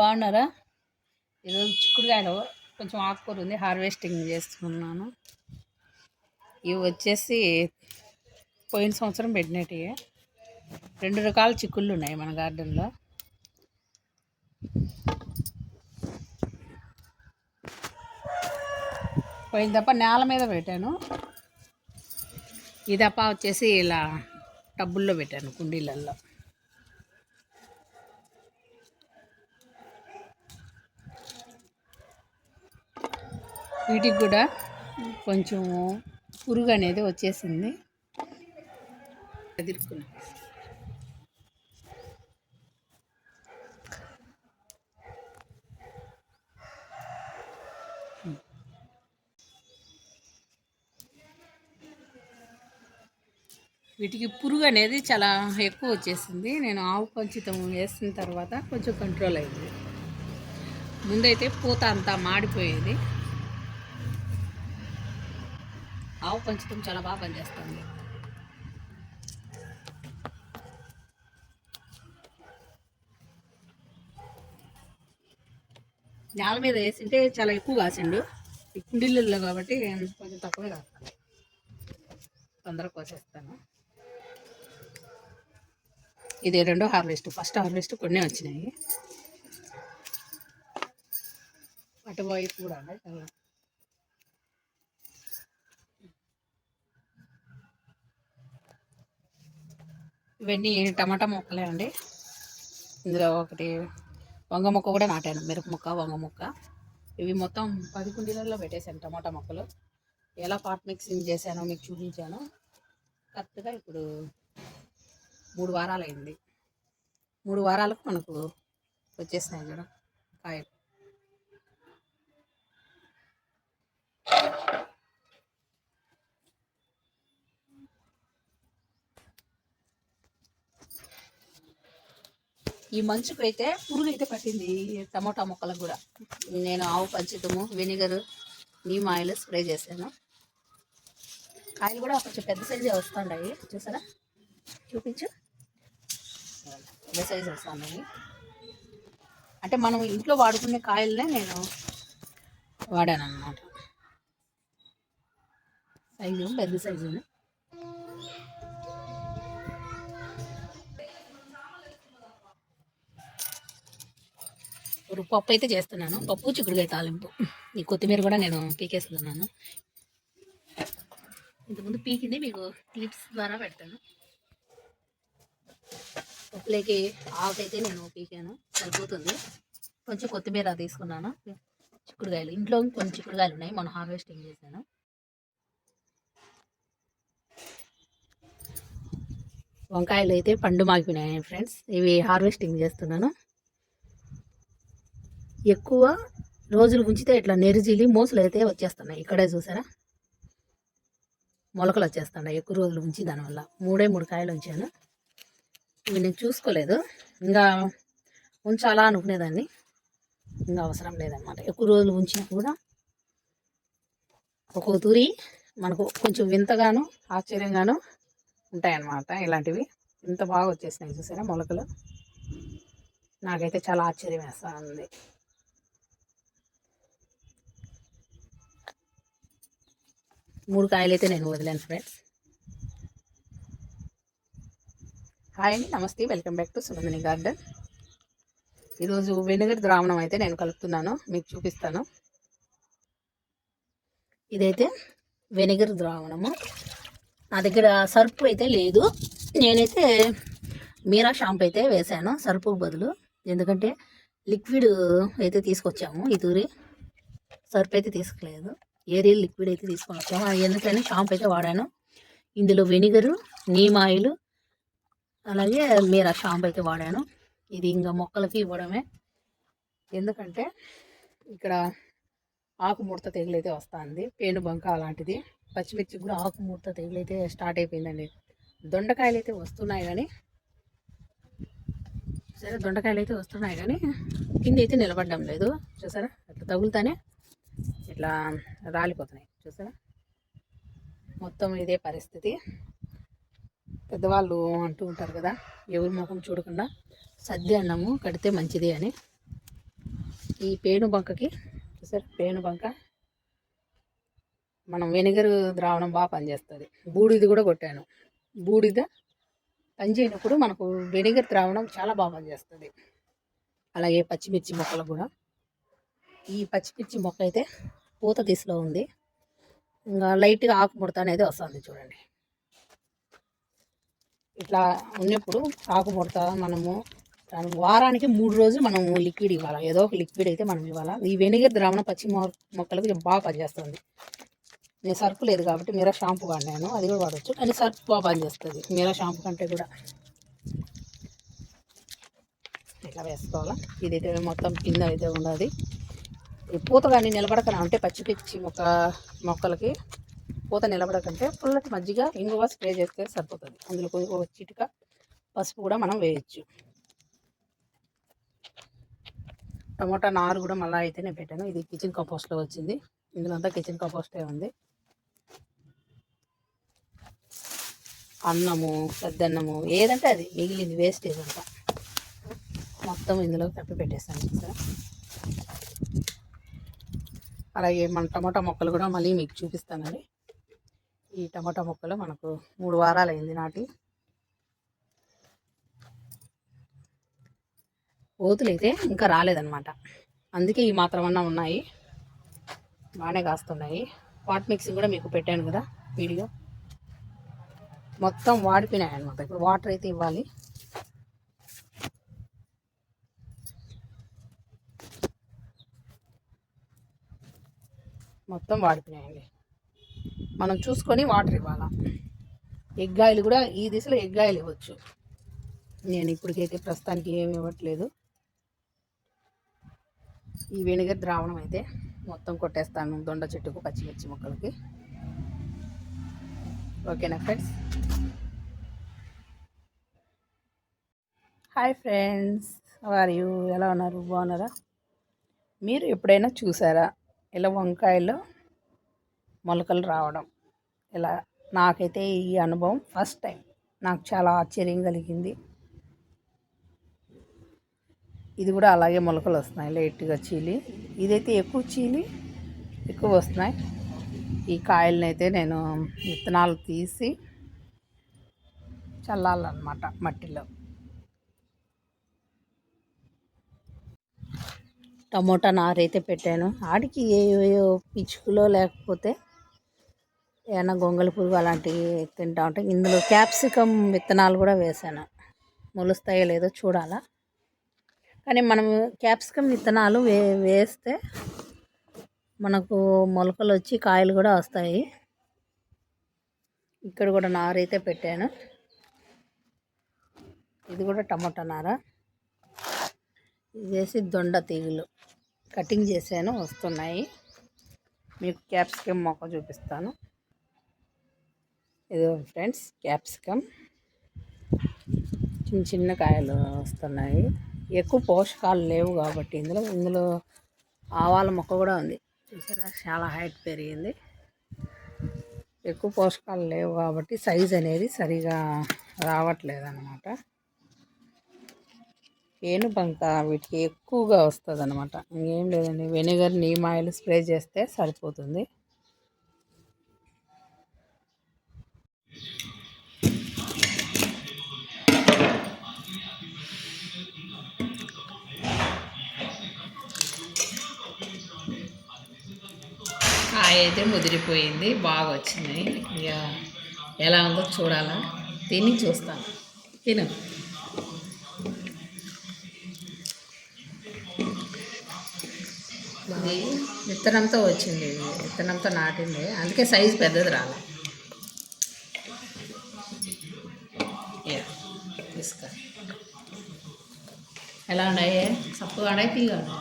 బాగున్నారా? ఈరోజు చిక్కుడుకాయలు కొంచెం ఆకుకూర ఉంది హార్వెస్టింగ్ చేస్తున్నాను. ఇవి వచ్చేసి పోయిన సంవత్సరం పెట్టినవి రెండు రకాల చిక్కుళ్ళు ఉన్నాయి మన గార్డెన్లో. పోయిన తప్ప నేల మీద పెట్టాను. ఈ దప్ప వచ్చేసి ఇలా టబ్బుల్లో పెట్టాను కుండీలల్లో. వీటికి కూడా కొంచెం పురుగు అనేది వచ్చేసింది. ఎదుర్కొన్నా వీటికి పురుగు అనేది చాలా ఎక్కువ వచ్చేసింది. నేను ఆవు పంచితం వేసిన తర్వాత కొంచెం కంట్రోల్ అయింది. ముందైతే పూత అంతా మాడిపోయేది. ఆవు పంచడం చాలా బాగా పనిచేస్తుంది. నేల మీద వేసింటే చాలా ఎక్కువ కాసిండు. ఈ కుండీలలో కాబట్టి కొంచెం తక్కువే కాస్తాను. తొందరగా కోసేస్తాను. ఇది రెండో హార్వెస్ట్. ఫస్ట్ హార్వెస్ట్ కొన్ని వచ్చినాయి. అటువైపు కూడా ఇవన్నీ టమాటా మొక్కలే అండి. ఇందులో ఒకటి వంగ మొక్క కూడా నాటాను మిరప మొక్క వంగ మొక్క. ఇవి మొత్తం పది కుండీలలో పెట్టేశాను టమాటా మొక్కలు. ఎలా పాట్ మిక్సింగ్ చేశానో మీకు చూపించాను. కరెక్ట్గా ఇప్పుడు మూడు వారాలు అయింది మూడు వారాలకు మనకు వచ్చేసినాయి చూడ కాయలు. ఈ మంచుకు అయితే పురుగు అయితే పట్టింది టమోటా మొక్కలకు కూడా. నేను ఆవు పంచితము వెనిగర్ నీమ్ ఆయిల్ స్ప్రే చేశాను. కాయలు కూడా కొంచెం పెద్ద సైజే వస్తుంటాయి చూసారా? చూపించు. పెద్ద సైజు వస్తున్నాయి అంటే మనం ఇంట్లో వాడుకునే కాయలనే నేను వాడాను అన్నమాట సైజు పెద్ద సైజు పప్పు అయితే చేస్తున్నాను. పప్పు చిక్కుడుకాయ తాలింపు. ఈ కొత్తిమీర కూడా నేను పీకేస్తున్నాను. ఇంతకుముందు పీకింది మీకు క్లిప్స్ ద్వారా పెడతాను. పప్పులోకి ఆకైతే నేను పీకాను. సరిపోతుంది. కొంచెం కొత్తిమీర తీసుకున్నాను. చిక్కుడుకాయలు. ఇంట్లో కొన్ని చిక్కుడుకాయలు ఉన్నాయి. మనం హార్వెస్టింగ్ చేశాను. వంకాయలు అయితే పండు మాగిపోయినాయి ఫ్రెండ్స్. ఇవి హార్వెస్టింగ్ చేస్తున్నాను. ఎక్కువ రోజులు ఉంచితే ఇట్లా నెరిజిలి మోసలు అయితే వచ్చేస్తున్నాయి. ఇక్కడే చూసారా? మొలకలు వచ్చేస్తున్నాయి. ఎక్కువ రోజులు ఉంచి దానివల్ల మూడే మూడు కాయలు ఉంచాను. ఇవి నేను చూసుకోలేదు. ఇంకా ఉంచాలా అనుకునేదాన్ని ఇంకా అవసరం లేదనమాట ఎక్కువ రోజులు ఉంచినా కూడా ఒక్కొక్క తూరి మనకు కొంచెం వింతగాను ఆశ్చర్యంగాను ఉంటాయన్నమాట. ఇలాంటివి ఇంత బాగా వచ్చేసినాయి చూసారా మొలకలు? నాకైతే చాలా ఆశ్చర్యం వేస్తా ఉంది. మూడు కాయలు అయితే నేను వదిలాను ఫ్రెండ్స్ హాయ్ అండి నమస్తే. Welcome back to Sunandini garden ఈరోజు వెనిగర్ ద్రావణం అయితే నేను కలుపుతున్నాను మీకు చూపిస్తాను. ఇదైతే వెనిగర్ ద్రావణము. నా దగ్గర సర్పు అయితే లేదు. నేనైతే మీరా షాంపూ అయితే వేశాను సర్పు బదులు. ఎందుకంటే లిక్విడ్ అయితే తీసుకొచ్చాము ఈ తూరి సర్పు అయితే తీసుకోలేదు. ఏరియల్ లిక్విడ్ అయితే తీసుకొని వచ్చాము ఎందుకని షాంపూ అయితే వాడాను. ఇందులో వెనిగరు నీమ్ ఆయిల్ అలాగే మీరా షాంపూ అయితే వాడాను. ఇది ఇంకా మొక్కలకి ఇవ్వడమే. ఎందుకంటే ఇక్కడ ఆకుముడత తెగులైతే వస్తుంది. పేను బంక అలాంటిది. పచ్చిమిర్చి కూడా ఆకుముడత తెగులైతే స్టార్ట్ అయిపోయిందండి. దొండకాయలు అయితే వస్తున్నాయి కానీ సరే దొండకాయలు అయితే వస్తున్నాయి కానీ కింద అయితే నిలబడడం లేదు. చూసారా? అట్లా తగులుతానే ఇట్లా రాలిపోతున్నాయి. చూసారా? మొత్తం ఇదే పరిస్థితి. పెద్దవాళ్ళు అంటూ ఉంటారు కదా ఎవరి ముఖం చూడకుండా సద్ది అన్నము కడితే మంచిది అని. ఈ పేను బంకకి చూసారు? పేను బంక మనం వెనిగర్ ద్రావణం బాగా పనిచేస్తుంది. బూడిది కూడా కొట్టాను. బూడిద పనిచేయనప్పుడు మనకు వెనిగర్ ద్రావణం చాలా బాగా పనిచేస్తుంది. అలాగే పచ్చిమిర్చి మొక్కలు కూడా. ఈ పచ్చిమిర్చి మొక్క అయితే పూత దిశలో ఉంది. ఇంకా లైట్గా ఆకు ముడత అనేది వస్తుంది చూడండి. ఇట్లా ఉన్నప్పుడు ఆకు ముడత మనము దాని వారానికి మూడు రోజులు మనం లిక్విడ్ ఇవ్వాలి? ఏదో ఒక లిక్విడ్ అయితే మనం ఇవ్వాలి? ఈ వెనిగర్ ద్రావణం పచ్చి మొక్కలకు బాగా పనిచేస్తుంది. నేను సర్ఫ్ లేదు కాబట్టి మీరా షాంపూ వాడినాను. అది కూడా వాడచ్చు. కానీ సర్ఫ్ బాగా పనిచేస్తుంది. మీరా షాంపూ కంటే కూడా. ఇట్లా వేసుకోవాలా? ఇదైతే మొత్తం కింద అయితే ఉన్నది. పూత కానీ నిలబడకన అంటే పచ్చి పిచ్చి మొక్క మొక్కలకి పూత నిలబడకంటే పుల్లటి మజ్జిగ ఇంగువ స్ప్రే చేస్తే సరిపోతుంది. అందులో కొంచెం చిటిక పసుపు కూడా మనం వేయచ్చు. టమోటా నారు కూడా మళ్ళీ అయితే నేను పెట్టాను. ఇది కిచెన్ కంపోస్ట్లో వచ్చింది. ఇందులో అంతా కిచెన్ కంపోస్టే ఉంది. అన్నము పెద్దన్నము ఏదంటే అది మిగిలింది వేస్టేజ్ అంతా. మొత్తం ఇందులో కప్పి పెట్టేస్తాను సార్ అలాగే మన టమాటా మొక్కలు కూడా మళ్ళీ మీకు చూపిస్తానండి. ఈ టమాటా మొక్కలు మనకు మూడు వారాలు అయింది నాటి. ఓతులు అయితే ఇంకా రాలేదన్నమాట. అందుకే ఈ మాత్రమన్నా ఉన్నాయి. బాగానే కాస్తున్నాయి. వాట్ మిక్సింగ్ కూడా మీకు పెట్టాను కదా వీడియో. మొత్తం వాడిపోయినాయి అనమాట ఇప్పుడు వాటర్ అయితే ఇవ్వాలి. మొత్తం వాడిపోయినాయండి. మనం చూసుకొని వాటర్ ఇవ్వాలా? ఆయిల్ కూడా ఈ దిశలో ఎగ్గాయలు ఇవ్వచ్చు. నేను ఇప్పటికైతే ప్రస్తుతానికి ఏమి ఇవ్వట్లేదు. ఈ వెనిగర్ ద్రావణం అయితే మొత్తం కొట్టేస్తాను దొండ చెట్టుకు పచ్చిమిర్చి మొక్కలకి. ఓకేనా ఫ్రెండ్స్? హాయ్ ఫ్రెండ్స్ వారు ఎలా ఉన్నారు? బాగున్నారా? మీరు ఎప్పుడైనా చూసారా? ఇలా వంకాయలు మొలకలు రావడం. ఇలా నాకైతే ఈ అనుభవం ఫస్ట్ టైం. నాకు చాలా ఆశ్చర్యం కలిగింది. ఇది కూడా అలాగే మొలకలు వస్తున్నాయి లైట్గా చీలి. ఇదైతే ఎక్కువ చీలి ఎక్కువ వస్తున్నాయి. ఈ కాయలను అయితే నేను విత్తనాలు తీసి చల్లాలన్నమాట మట్టిలో. టమోటా నారైతే పెట్టాను. ఆడికి ఏవో పిచ్చుకలో లేకపోతే ఏమైనా గొంగళి పురుగు అలాంటివి తింటా ఉంటాయి ఇందులో క్యాప్సికమ్ విత్తనాలు కూడా వేసాను. మొలుస్తాయో లేదో చూడాలా. కానీ మనం క్యాప్సికమ్ విత్తనాలు వే వేస్తే మనకు మొలకలు వచ్చి కాయలు కూడా వస్తాయి. ఇక్కడ కూడా నారైతే పెట్టాను. ఇది కూడా టమాటా నార. ఇది వేసి దొండ తీగలు. కటింగ్ చేశాను వస్తున్నాయి. మీకు క్యాప్సికమ్ మొక్క చూపిస్తాను. ఇది ఫ్రెండ్స్ క్యాప్సికమ్. చిన్న చిన్న కాయలు వస్తున్నాయి. ఎక్కువ పోషకాలు లేవు కాబట్టి ఇందులో ఇందులో ఆవాల మొక్క కూడా ఉంది. చూసారా చాలా హైట్ పెరిగింది. ఎక్కువ పోషకాలు లేవు కాబట్టి సైజ్ అనేది సరిగా రావట్లేదు అన్నమాట పేను వీటికి ఎక్కువగా వస్తుంది అనమాట ఇంకేం లేదండి వెనిగర్ నీమ్ ఆయిల్ స్ప్రే చేస్తే సరిపోతుంది. కాయ అయితే ముదిరిపోయింది బాగా వచ్చింది ఇక ఎలా ఉందో చూడాలా? తిని చూస్తాను. తిను. విత్తనంతో వచ్చింది ఇది విత్తనంతో నాటింది. అందుకే సైజు పెద్దది రాలే. తీసుకో. ఎలా ఉన్నాయి? సప్పుగా ఉన్నాయి తీగా ఉన్నాయి?